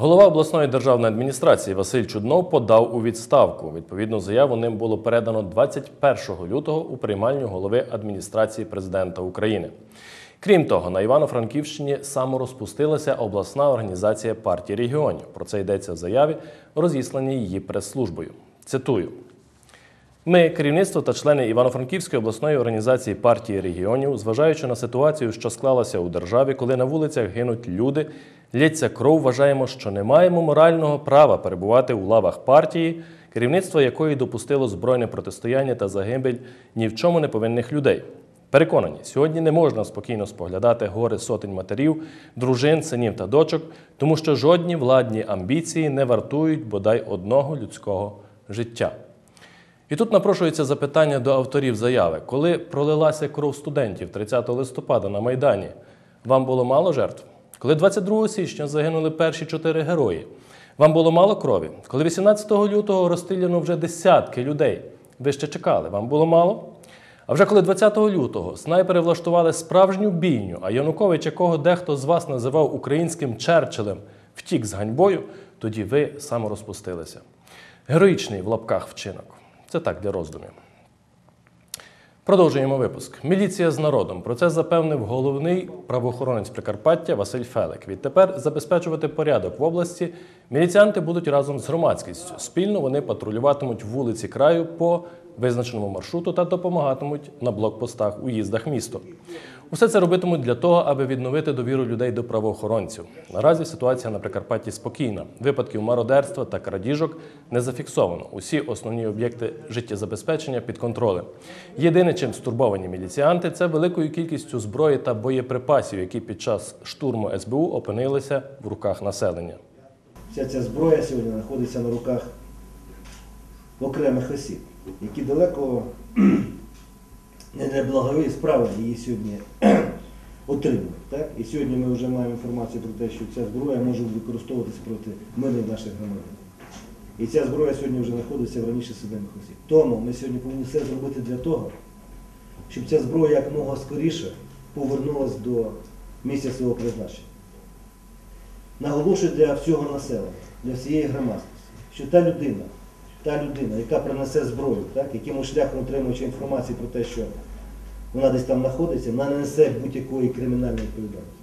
Голова обласної державної адміністрації Василь Чуднов подав у відставку. Відповідну заяву ним було передано 21 лютого у приймальню голови адміністрації президента України. Крім того, на Івано-Франківщині саморозпустилася обласна організація партії регіонів. Про це йдеться в заяві, розісланій її прес-службою. Цитую. Ми, керівництво та члени Івано-Франківської обласної організації партії регіонів, зважаючи на ситуацію, що склалася у державі, коли на вулицях гинуть люди, лється кров, вважаємо, що не маємо морального права перебувати у лавах партії, керівництво якої допустило збройне протистояння та загибель ні в чому не повинних людей. Переконані, сьогодні не можна спокійно споглядати гори сотень матерів, дружин, синів та дочок, тому що жодні владні амбіції не вартують бодай одного людського життя. І тут напрошується запитання до авторів заяви: коли пролилася кров студентів 30 листопада на Майдані, вам було мало жертв? Коли 22 січня загинули перші чотири герої, вам було мало крові? Коли 18 лютого розстріляно вже десятки людей, ви ще чекали, вам було мало? А вже коли 20 лютого снайпери влаштували справжню бійню, а Янукович, якого дехто з вас називав українським Черчиллем, втік з ганьбою, тоді ви саморозпустилися. Героїчний в лапках вчинок. Це так для роздумів. Продовжуємо випуск. Міліція з народом. Про це запевнив головний правоохоронець Прикарпаття Василь Фелик. Відтепер забезпечувати порядок в області Міліціанти будуть разом з громадськістю. Спільно вони патрулюватимуть вулиці краю по визначеному маршруту та допомагатимуть на блокпостах у їздах місто. Усе це робитимуть для того, аби відновити довіру людей до правоохоронців. Наразі ситуація на Прикарпатті спокійна. Випадків мародерства та крадіжок не зафіксовано. Усі основні об'єкти життєзабезпечення під контролем. Єдине, чим стурбовані міліціянти, це великою кількістю зброї та боєприпасів, які під час штурму СБУ опинилися в руках населення. Вся ця зброя сьогодні знаходиться на руках окремих осіб, які далеко не для благової справи її сьогодні отримують. Так? І сьогодні ми вже маємо інформацію про те, що ця зброя може використовуватися проти мирних наших громадян. І ця зброя сьогодні вже знаходиться в раніше судимих осіб. Тому ми сьогодні повинні все зробити для того, щоб ця зброя якомога скоріше повернулася до місця свого призначення. Наголошую для всього населення, для всієї громадськості, що та людина, та людина, яка принесе зброю, так, якимось шляхом отримуючи інформацію про те, що вона десь там знаходиться, вона не несе будь-якої кримінальної відповідальності.